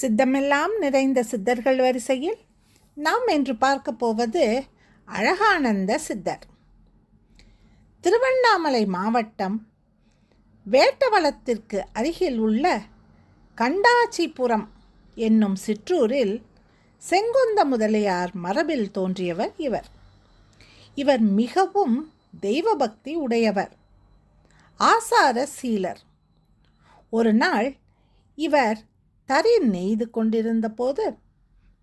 சித்தமெல்லாம் நிறைந்த சித்தர்கள் வரிசையில் நாம் இன்று பார்க்க போவது அழகானந்த சித்தர். திருவண்ணாமலை மாவட்டம் வேட்டவளத்திற்கு அருகில் உள்ள கண்டாச்சிபுரம் என்னும் சிற்றூரில் செங்குந்த முதலியார் மரபில் தோன்றியவர் இவர். இவர் மிகவும் தெய்வபக்தி உடையவர். ஆசார சீலர் ஒரு நாள் இவர் தறி நெய்து கொண்டிருந்த போது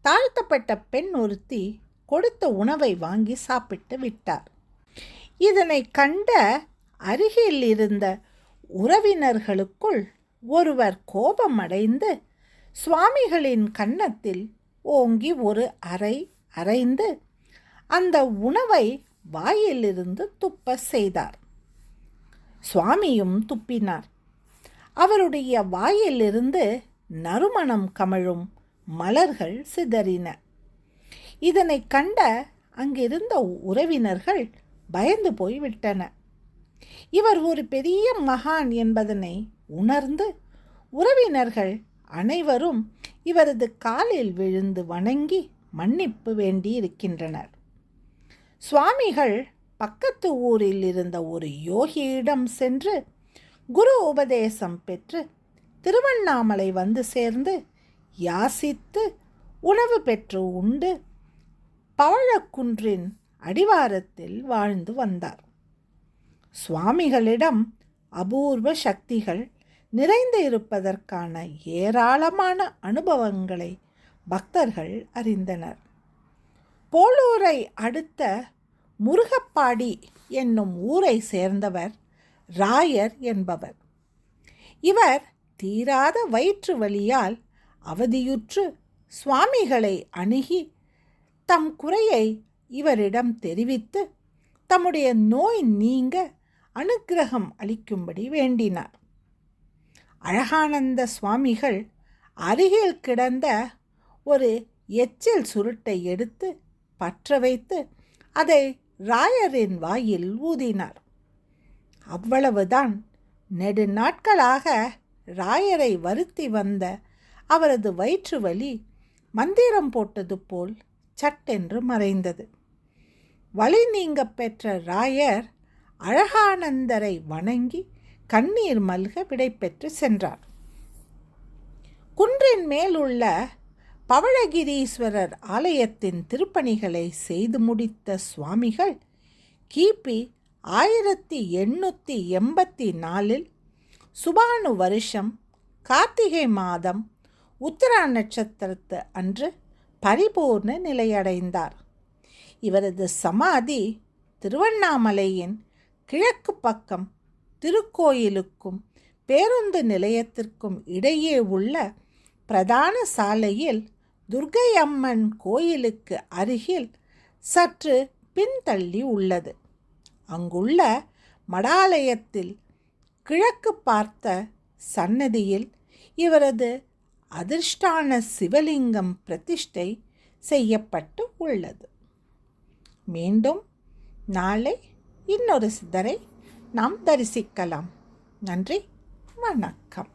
தாழ்த்தப்பட்ட பெண் ஒருத்தி கொடுத்த உணவை வாங்கி சாப்பிட்டு விட்டார். இதனை கண்ட அருகில் இருந்த உறவினர்களுக்குள் ஒருவர் கோபமடைந்து சுவாமிகளின் கன்னத்தில் ஓங்கி ஒரு அறை அரைந்து அந்த உணவை வாயிலிருந்து துப்ப செய்தார். சுவாமியும் துப்பினார். அவருடைய வாயிலிருந்து நறுமணம் கமழும் மலர்கள் சிதறின. இதனை கண்ட அங்கிருந்த உறவினர்கள் பயந்து போய்விட்டன. இவர் ஒரு பெரிய மகான் என்பதனை உணர்ந்து உறவினர்கள் அனைவரும் இவரது காலில் விழுந்து வணங்கி மன்னிப்பு வேண்டியிருக்கின்றனர். சுவாமிகள் பக்கத்து ஊரில் இருந்த ஒரு யோகியிடம் சென்று குரு உபதேசம் பெற்று திருவண்ணாமலை வந்து சேர்ந்து யாசித்து உணவு பெற்று உண்டு பவழக்குன்றின் அடிவாரத்தில் வாழ்ந்து வந்தார். சுவாமிகளிடம் அபூர்வ சக்திகள் நிறைந்து இருப்பதற்கான ஏராளமான அனுபவங்களை பக்தர்கள் அறிந்தனர். போலூரை அடுத்த முருகப்பாடி என்னும் ஊரை சேர்ந்தவர் ராயர் என்பவர். இவர் தீராத வயிற்று வலியால் அவதியுற்று சுவாமிகளை அணுகி தம் குறையை இவரிடம் தெரிவித்து தம்முடைய நோய் நீங்க அனுக்கிரகம் அளிக்கும்படி வேண்டினார். அழகானந்த சுவாமிகள் அருகில் கிடந்த ஒரு எச்சில் சுருட்டை எடுத்து பற்ற வைத்து அதை ராயரின் வாயில் ஊதினார். அவ்வளவுதான் நெடுநாட்களாக ராயரை வருத்தி வந்த அவரது வயிற்று வலி மந்திரம் போட்டது போல் சட்டென்று மறைந்தது. வழி நீங்க பெற்ற ராயர் அழகானந்தரை வணங்கி கண்ணீர் மல்க விடைபெற்று சென்றார். குன்றின் மேலுள்ள பவழகிரீஸ்வரர் ஆலயத்தின் திருப்பணிகளை செய்து முடித்த சுவாமிகள் கிபி ஆயிரத்தி எண்ணூற்றி எண்பத்தி நாலில் சுபானு வருஷம் கார்த்திகை மாதம் உத்தரா நட்சத்திரத்து அன்று பரிபூர்ண நிலையடைந்தார். இவரது சமாதி திருவண்ணாமலையின் கிழக்கு பக்கம் திருக்கோயிலுக்கும் பேருந்து நிலையத்திற்கும் இடையே உள்ள பிரதான சாலையில் துர்கை அம்மன் கோயிலுக்கு அருகில் சற்று பின்தள்ளி உள்ளது. அங்குள்ள மடாலயத்தில் கிழக்கு பார்த்த சன்னதியில் இவரது அதிர்ஷ்டான சிவலிங்கம் பிரதிஷ்டை செய்யப்பட்டு உள்ளது. மீண்டும் நாளை இன்னொரு சித்தரை நாம் தரிசிக்கலாம். நன்றி வணக்கம்.